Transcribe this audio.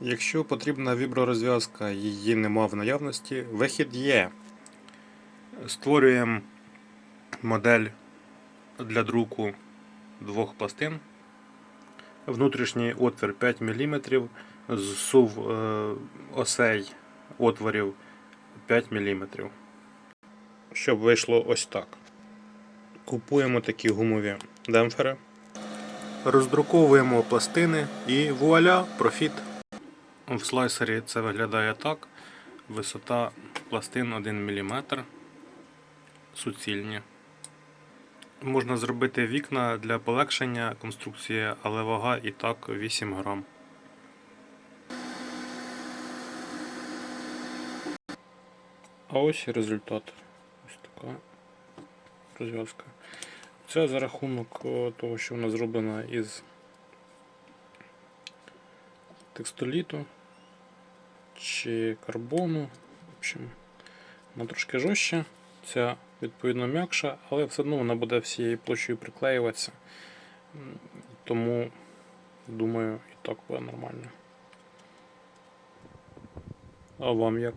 Якщо потрібна вібророзв'язка, її нема в наявності, вихід є. Створюємо модель для друку двох пластин. Внутрішній отвір 5 мм, зсув осей отворів 5 мм. Щоб вийшло ось так. Купуємо такі гумові демпфери. Роздруковуємо пластини і вуаля, профіт. В слайсері це виглядає так. Висота пластин 1 мм. Суцільні. Можна зробити вікна для полегшення конструкції, але вага і так 8 грам. А ось і результат. Ось така розв'язка. Це за рахунок того, що вона зроблена із текстоліту чи карбону. В общем, вона трошки жорстче, ця відповідно м'якша, але все одно вона буде всією площею приклеюватися. Тому, думаю, і так буде нормально. А вам як?